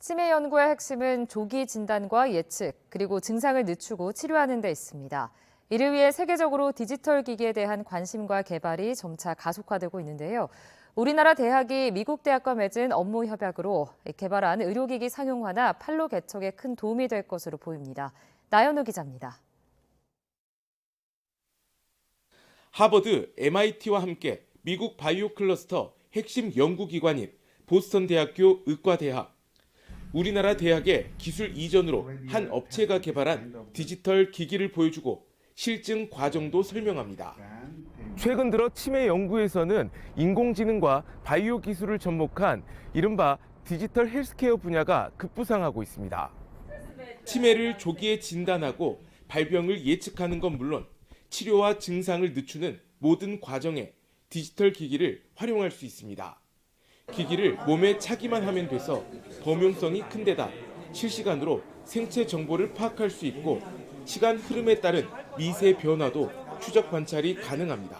치매 연구의 핵심은 조기 진단과 예측, 그리고 증상을 늦추고 치료하는 데 있습니다. 이를 위해 세계적으로 디지털 기기에 대한 관심과 개발이 점차 가속화되고 있는데요. 우리나라 대학이 미국 대학과 맺은 업무 협약으로 개발한 의료기기 상용화나 판로 개척에 큰 도움이 될 것으로 보입니다. 나연우 기자입니다. 하버드, MIT와 함께 미국 바이오 클러스터 핵심 연구기관인 보스턴 대학교 의과대학, 우리나라 대학의 기술 이전으로 한 업체가 개발한 디지털 기기를 보여주고 실증 과정도 설명합니다. 최근 들어 치매 연구에서는 인공지능과 바이오 기술을 접목한 이른바 디지털 헬스케어 분야가 급부상하고 있습니다. 치매를 조기에 진단하고 발병을 예측하는 건 물론 치료와 증상을 늦추는 모든 과정에 디지털 기기를 활용할 수 있습니다. 기기를 몸에 차기만 하면 돼서 범용성이 큰 데다 실시간으로 생체 정보를 파악할 수 있고 시간 흐름에 따른 미세 변화도 추적 관찰이 가능합니다.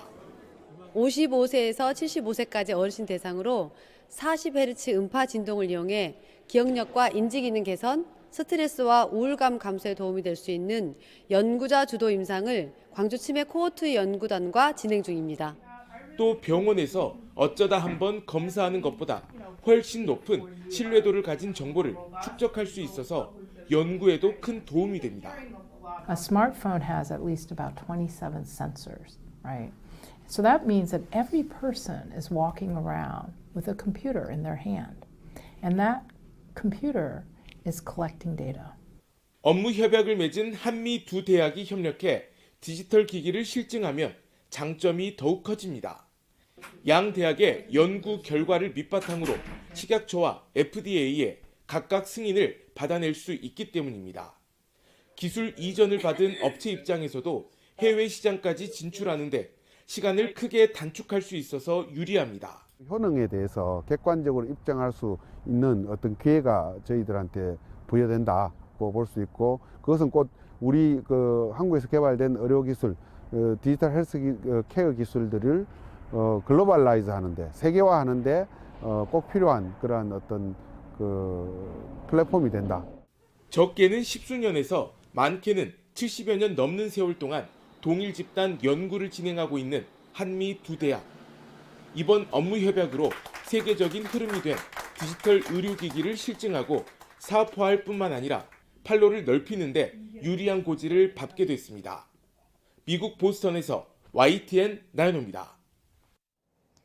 55세에서 75세까지 어르신 대상으로 40Hz 음파 진동을 이용해 기억력과 인지 기능 개선, 스트레스와 우울감 감소에 도움이 될 수 있는 연구자 주도 임상을 광주 치매 코호트 연구단과 진행 중입니다. 또 병원에서 어쩌다 한번 검사하는 것보다 훨씬 높은 신뢰도를 가진 정보를 축적할 수 있어서 연구에도 큰 도움이 됩니다. A smartphone has at least about 27 sensors, right? So that means that every person is walking around with a computer in their hand. And that computer is collecting data. 업무 협약을 맺은 한미 두 대학이 협력해 디지털 기기를 실증하면 장점이 더욱 커집니다. 양 대학의 연구 결과를 밑바탕으로 식약처와 FDA에 각각 승인을 받아낼 수 있기 때문입니다. 기술 이전을 받은 업체 입장에서도 해외 시장까지 진출하는데 시간을 크게 단축할 수 있어서 유리합니다. 효능에 대해서 객관적으로 입증할 수 있는 어떤 기회가 저희들한테 부여된다고 볼 수 있고 그것은 곧 우리 그 한국에서 개발된 의료 기술, 어, 디지털 헬스 기- 어, 케어 기술들을 어, 글로벌라이즈 하는데 세계화 하는데 어, 꼭 필요한 그러한 어떤 그 플랫폼이 된다. 적게는 십수년에서 많게는 70여 년 넘는 세월 동안 동일 집단 연구를 진행하고 있는 한미 두 대학. 이번 업무 협약으로 세계적인 흐름이 된 디지털 의료기기를 실증하고 사업화할 뿐만 아니라 판로를 넓히는데 유리한 고지를 밟게 됐습니다. 미국 보스턴에서 YTN 나연호입니다.